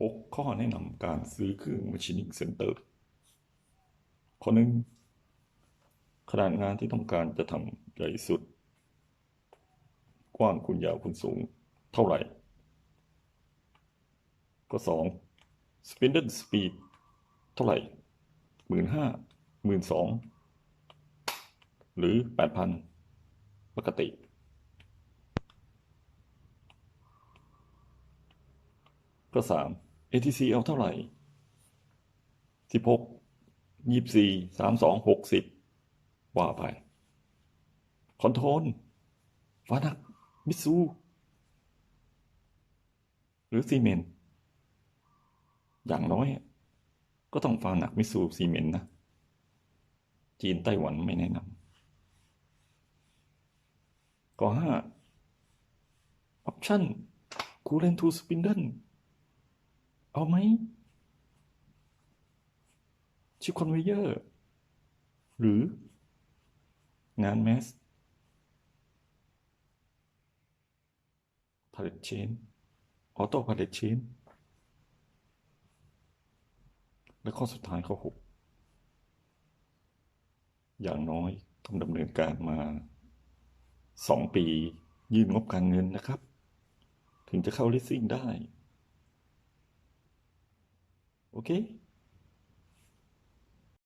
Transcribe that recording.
6 ข้อแนะนำการซื้อเครื่อง Machining Center ข้อหนึ่งขนาดงานที่ต้องการจะทำใหญ่สุด กว้างคูณยาวคูณสูงเท่าไหร่ข้อสอง spindle speed เท่าไหร่หมื่นห้าหมื่นสองหรือแปดพันปกติ ข้อสาม ATC เอาเท่าไหร่สิบหกยี่สี่สามสองหกสิบว่าไป คอนโทรลฟานัก มิตซู หรือซีเมนต์อย่างน้อย ก็ต้องฟานัก มิตซูซีเมนต์นะ จีนไต้หวันไม่แนะนำข้อห้าออปชั่นคูเลนทูสปินเดิล เอาไหมชิปคอนเวเยอร์ หรืองานแมสพาเลตเชนออโต้พาเลตเชนและข้อสุดท้ายข้อหกอย่างน้อยต้องดำเนินการมาสองปี ยื่นงบการเงินนะครับ ถึงจะเข้าลิสซิ่งได้ ok?